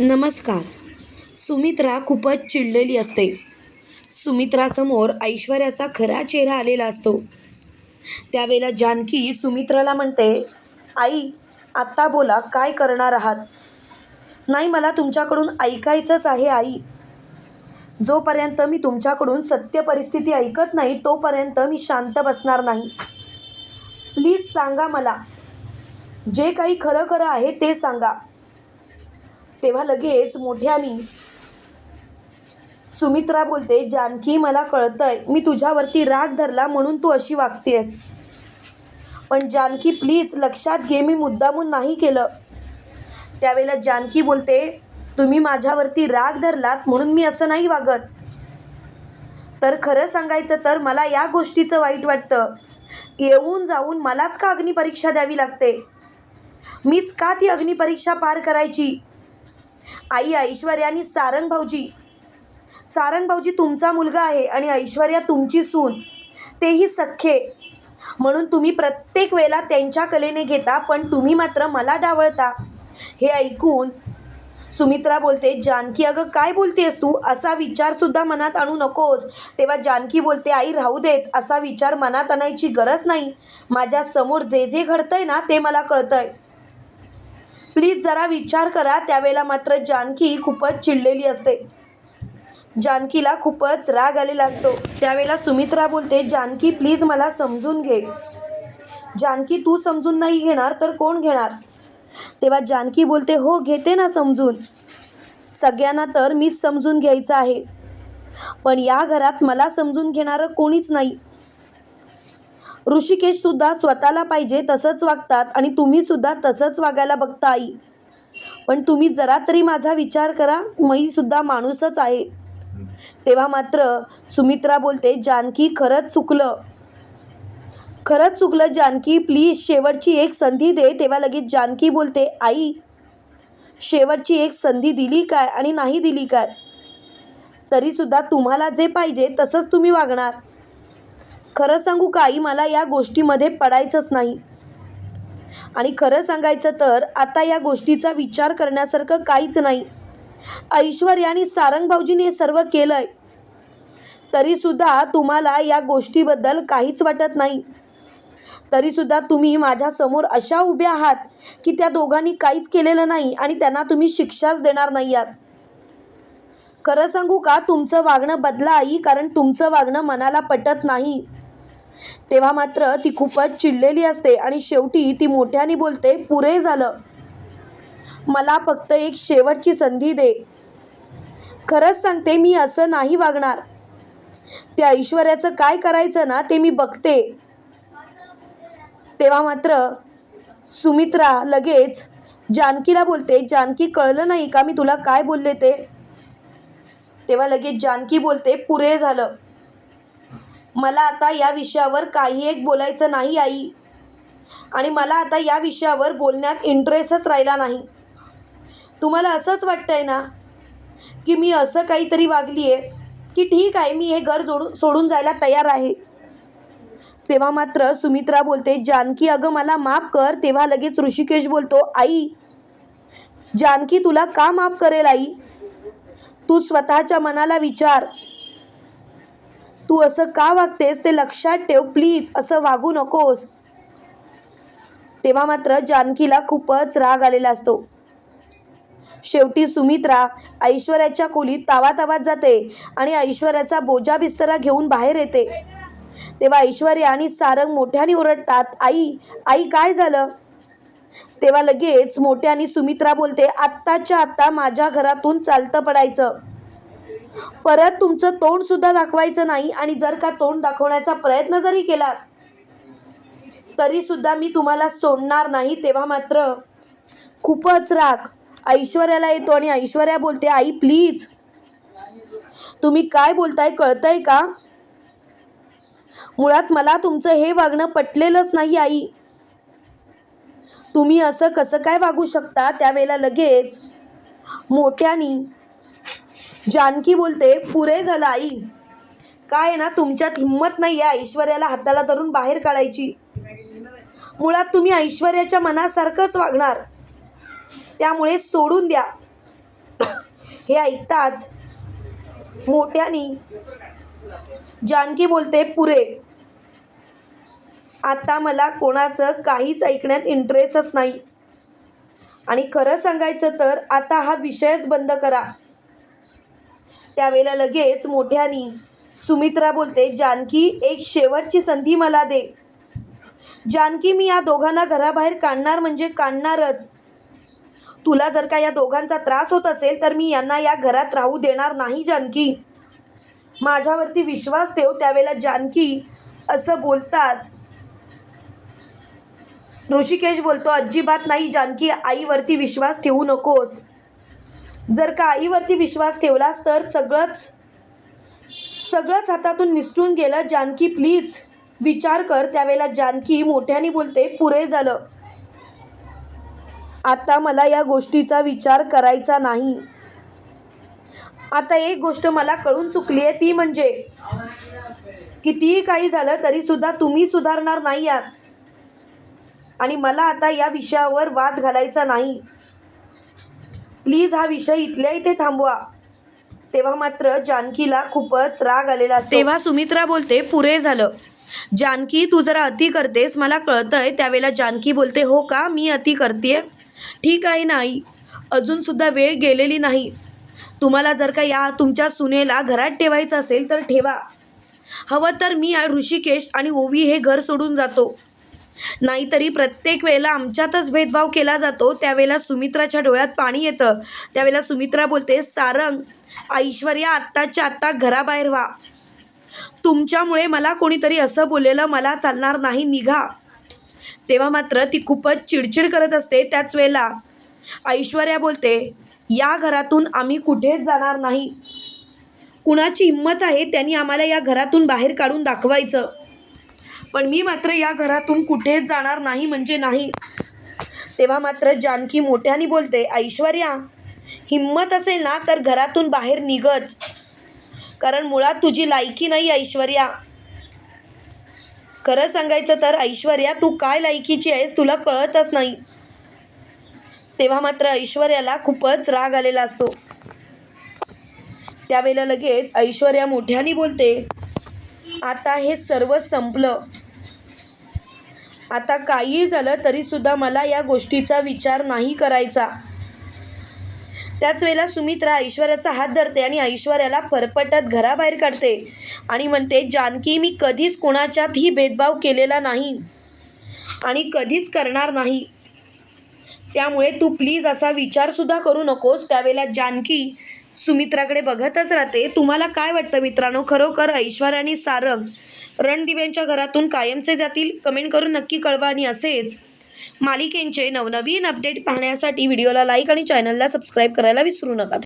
नमस्कार. सुमित्रा खूपच चिडलेली असते. सुमित्रासमोर ऐश्वर्याचा खरा चेहरा आलेला असतो. त्यावेळेला जानकी सुमित्राला म्हणते आई आत्ता बोला काय करणार आहात? नाही मला तुमच्याकडून ऐकायचंच आहे आई. जोपर्यंत मी तुमच्याकडून सत्य परिस्थिती ऐकत नाही तोपर्यंत मी शांत बसणार नाही. प्लीज सांगा मला. जे काही खरं खरं आहे ते सांगा. तेव्हा लगेच मोठ्यानी सुमित्रा बोलते जानकी मला कळतंय मी तुझ्यावरती राग धरला म्हणून तू अशी वागतेस पण जानकी प्लीज लक्षात घे मी मुद्दामून नाही केलं. त्यावेळेला जानकी बोलते तुम्ही माझ्यावरती राग धरलात म्हणून मी असं नाही वागत. तर खरं सांगायचं तर मला या गोष्टीचं वाईट वाटतं. येऊन जाऊन मलाच का अग्निपरीक्षा द्यावी लागते? मीच का ती अग्निपरीक्षा पार करायची? आई ऐश्वर्या आणि सारंग भाऊजी. सारंग भाऊजी तुमचा मुलगा आहे आणि ऐश्वर्या तुमची सून. तेही सख्खे. म्हणून तुम्ही प्रत्येक वेळेला त्यांच्या कलेने घेता पण तुम्ही मात्र मला डावळता. हे ऐकून सुमित्रा बोलते जानकी अगं काय बोलतेस तू? असा विचारसुद्धा मनात आणू नकोस. तेव्हा जानकी बोलते आई राहू देत. असा विचार मनात आणायची गरज नाही. माझ्यासमोर जे जे घडतंय ना ते मला कळतंय. प्लीज जरा विचार करा त्यावेळेला मात्र जानकी खूपच चिडलेली असते. जानकीला खूपच राग आलेला असतो. त्यावेळेला सुमित्रा बोलते जानकी प्लीज मला समजून घे. जानकी तू समजून नाही घेणार तर कोण घेणार? तेव्हा जानकी बोलते हो घेते ना समजून. सगळ्यांना तर मीच समजून घ्यायचं आहे. पण या घरात मला समजून घेणारं कोणीच नाही. ऋषिकेशसुद्धा स्वतःला पाहिजे तसंच वागतात आणि तुम्हीसुद्धा तसंच वागायला बघता आई. पण तुम्ही जरा तरी माझा विचार करा मीसुद्धा माणूसच आहे. तेव्हा मात्र सुमित्रा बोलते जानकी खरंच चुकलं. खरंच चुकलं जानकी प्लीज शेवटची एक संधी दे. तेव्हा लगेच जानकी बोलते आई शेवटची एक संधी दिली काय आणि नाही दिली काय? तरीसुद्धा तुम्हाला जे पाहिजे तसंच तुम्ही वागणार. खरं सांगू का? आई मला या गोष्टीमध्ये पडायचंच नाही. आणि खरं सांगायचं तर आता या गोष्टीचा विचार करण्यासारखं काहीच नाही. ऐश्वर्या आणि सारंग भाऊजीने हे सर्व केलं आहे तरीसुद्धा तुम्हाला या गोष्टीबद्दल काहीच वाटत नाही. तरीसुद्धा तुम्ही माझ्यासमोर अशा उभ्या आहात की त्या दोघांनी काहीच केलेलं नाही आणि त्यांना तुम्ही शिक्षाच देणार नाही आहात. खरं सांगू का? तुमचं वागणं बदला आई कारण तुमचं वागणं मनाला पटत नाही. तेव्हा मात्र ती खूपच चिडलेली असते आणि शेवटी ती मोठ्याने बोलते पुरे झालं. मला फक्त एक शेवटची संधी दे. खरंच सांगते मी असं नाही वागणार. त्या ऐश्वर्याचं काय करायचं ना ते मी बघते. तेव्हा मात्र सुमित्रा लगेच जानकीला बोलते जानकी कळलं नाही का मी तुला काय बोलले ते? तेव्हा लगेच जानकी बोलते पुरे झालं. मला आता या विषयावर काही एक बोलायचं नाही आई. आणि मला आता या विषयावर बोलण्यात इंटरेस्टच राहिला नाही. तुम्हाला असंच वाटतंय ना की मी असं काहीतरी वागली आहे की ठीक आहे मी हे घर जोडून सोडून जायला तयार आहे. तेव्हा मात्र सुमित्रा बोलते जानकी अगं मला माफ कर. तेव्हा लगेच ऋषिकेश बोलतो आई जानकी तुला का माफ करेल आई? तू स्वतःच्या मनाला विचार. तू असं का वागतेस ते लक्षात ठेव प्लीज. असं वागू नकोस. तेव्हा मात्र जानकीला खूपच राग आलेला असतो. शेवटी सुमित्रा ऐश्वर्याच्या खोलीत तावातावात जाते आणि ऐश्वर्याचा बोजा बिस्तरा घेऊन बाहेर येते. तेव्हा ऐश्वर्या आणि सारंग मोठ्याने ओरडतात आई आई काय झालं? तेव्हा लगेच मोठ्याने सुमित्रा बोलते आत्ताच्या आत्ता माझ्या घरातून चालतं पडायचं. परत तुमचं तोंड सुद्धा दाखवायचं नाही आणि जर का तोंड दाखवण्याचा प्रयत्न जरी केला तरी सुद्धा मी तुम्हाला सोडणार नाही. तेव्हा मात्र खूपच राग ऐश्वर्याला येतो आणि ऐश्वर्या बोलते आई प्लीज तुम्ही काय बोलताय कळतंय का? मुळात मला तुमचं हे वागणं पटलेलंच नाही आई. तुम्ही असं कसं काय वागू शकता? त्यावेळेला लगेच मोठ्यानी जानकी बोलते पुरे झालं आई. काय ना तुमच्यात हिंमत नाही आहे ऐश्वर्याला हाताला धरून बाहेर काढायची. मुळात तुम्ही ऐश्वर्याच्या मनासारखंच वागणार. त्यामुळे सोडून द्या. हे ऐकताच मोठ्यानी जानकी बोलते पुरे. आता मला कोणाचं काहीच ऐकण्यात इंटरेस्टच नाही. आणि खरं सांगायचं तर आता हा विषयच बंद करा. त्यावेळेला लगेच मोठ्यानी सुमित्रा बोलते जानकी एक शेवटची संधी मला दे. जानकी मी या दोघांना घराबाहेर काढणार म्हणजे काढणारच. तुला जर का या दोघांचा त्रास होत असेल तर मी यांना या घरात राहू देणार नाही जानकी. माझ्यावरती विश्वास ठेव. त्यावेळेला जानकी असं बोलताच ऋषिकेश बोलतो अजिबात नाही जानकी आईवरती विश्वास ठेवू नकोस. जर का आईवरती विश्वास ठेवलास तर सगळंच सगळंच हातातून निसटून गेलं. जानकी प्लीज विचार कर. त्यावेळेला जानकी मोठ्याने बोलते पुरे झालं. आता मला या गोष्टीचा विचार करायचा नाही. आता एक गोष्ट मला कळून चुकली आहे ती म्हणजे कितीही काही झालं तरी सुद्धा तुम्ही सुधारणार नाही आहात. आणि मला आता या विषयावर वाद घालायचा नाही. प्लीज हा विषय इथल्या इथे थांबवा. तेव्हा मात्र जानकीला खूपच राग आलेला असतो. तेव्हा सुमित्रा बोलते पुरे झालं. जानकी तू जरा अति करतेस मला कळतंय. त्यावेळेला जानकी बोलते हो का? मी अति करते ठीक आहे नाही अजून सुद्धा वेळ गेलेली नाही. तुम्हाला जर का या तुमच्या सुनेला घरात ठेवायचं असेल तर ठेवा. हवं तर मी ऋषिकेश आणि ओवी हे घर सोडून जातो. नाहीतरी प्रत्येक वेळेला आमच्यातच भेदभाव केला जातो. त्यावेळेला सुमित्राच्या डोळ्यात पाणी येतं. त्यावेळेला सुमित्रा बोलते सारंग ऐश्वर्या आत्ताच्या आत्ता घराबाहेर व्हा. तुमच्यामुळे मला कोणीतरी असं बोललेलं मला चालणार नाही निघा. तेव्हा मात्र ती खूपच चिडचिड करत असते. त्याच वेळेला ऐश्वर्या बोलते या घरातून आम्ही कुठेच जाणार नाही. कुणाची हिंमत आहे त्यांनी आम्हाला या घरातून बाहेर काढून दाखवायचं. पण मी मात्र या घरातून कुठेच जाणार नाही म्हणजे नाही. तेव्हा मात्र जानकी मोठ्याने बोलते ऐश्वर्या हिंमत असेल ना तर घरातून बाहेर निघच. कारण मुळात तुझी लायकी नाही ऐश्वर्या. खरं सांगायचं तर ऐश्वर्या तू काय लायकीची आहेस तुला कळतच नाही. तेव्हा मात्र ऐश्वर्याला खूपच राग आलेला असतो. त्यावेळेला लगेच ऐश्वर्या मोठ्याने बोलते आता हे सर्व संपलं. आता काहीही झालं तरीसुद्धा मला या गोष्टीचा विचार नाही करायचा. त्याच वेळेला सुमित्रा ऐश्वर्याचा हात धरते आणि ऐश्वर्याला फरफटत घराबाहेर काढते आणि म्हणते जानकी मी कधीच कोणाच्यातही भेदभाव केलेला नाही आणि कधीच करणार नाही. त्यामुळे तू प्लीज असा विचारसुद्धा करू नकोस. त्यावेळेला जानकी सुमित्राकडे बघतच राहते. तुम्हाला काय वाटतं मित्रांनो? खरोखर ऐश्वर आणि सारंग रणदिव्यांच्या घरातून कायमचे जातील? कमेंट करून नक्की कळवा आणि असेच मालिकेंचे नवनवीन अपडेट पाहण्यासाठी व्हिडिओला लाईक आणि चॅनलला सबस्क्राईब करायला विसरू नका.